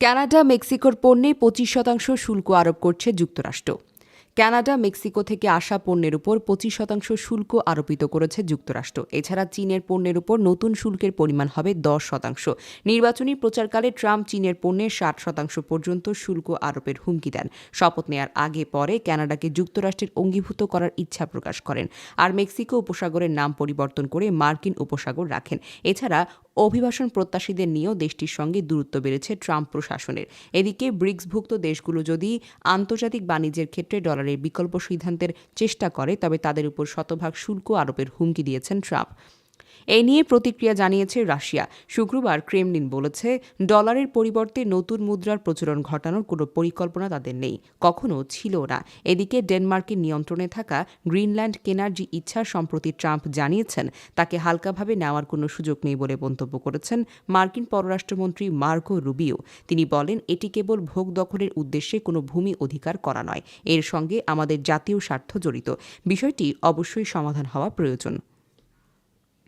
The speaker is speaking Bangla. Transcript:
কানাডা মেক্সিকোর পণ্যে পঁচিশ শতাংশ শুল্ক আরোপ করছে যুক্তরাষ্ট্র। কানাডা মেক্সিকো থেকে আসা পণ্যের উপর পঁচিশ শতাংশ শুল্ক আরোপিত করেছে যুক্তরাষ্ট্র। এছাড়া চীনের পণ্যের উপর নতুন শুল্কের পরিমাণ হবে দশ শতাংশ। নির্বাচনী প্রচারকালে ট্রাম্প চীনের পণ্যে ষাট শতাংশ পর্যন্ত শুল্ক আরোপের হুমকি দেন। শপথ নেয়ার আগে পরে কানাডাকে যুক্তরাষ্ট্রের অঙ্গীভূত করার ইচ্ছা প্রকাশ করেন। আর মেক্সিকো উপসাগরের নাম পরিবর্তন করে মার্কিন উপসাগর রাখেন। এছাড়া অভিবাসন প্রত্যাশীদের নিয়েও দেশটির সঙ্গে দূরত্ব বেড়েছে ট্রাম্প প্রশাসনের। এদিকে ব্রিক্সভুক্ত দেশগুলো যদি আন্তর্জাতিক বাণিজ্যের ক্ষেত্রে ডলারের বিকল্প সিদ্ধান্তের চেষ্টা করে, তবে তাদের উপর শতভাগ শুল্ক আরোপের হুমকি দিয়েছেন ট্রাম্প। এই নিয়ে প্রতিক্রিয়া জানিয়েছে রাশিয়া। শুক্রবার ক্রেমলিন বলেছে, ডলারের পরিবর্তে নতুন মুদ্রার প্রচলন ঘটানোর কোনো পরিকল্পনা তাদের নেই। কখনো ছিল না। এদিকে ডেনমার্কের নিয়ন্ত্রণে থাকা গ্রিনল্যান্ড কেনার যে ইচ্ছা সম্প্রতি ট্রাম্প জানিয়েছেন, তাকে হালকাভাবে নেওয়ার কোনো সুযোগ নেই বলে মন্তব্য করেছেন মার্কিন পররাষ্ট্রমন্ত্রী মার্কো রুবিও। তিনি বলেন, এটি কেবল ভোগ দখলের উদ্দেশ্যে কোনো ভূমি অধিকার করা নয়। এর সঙ্গে আমাদের জাতীয় স্বার্থ জড়িত। বিষয়টি অবশ্যই সমাধান হওয়া প্রয়োজন।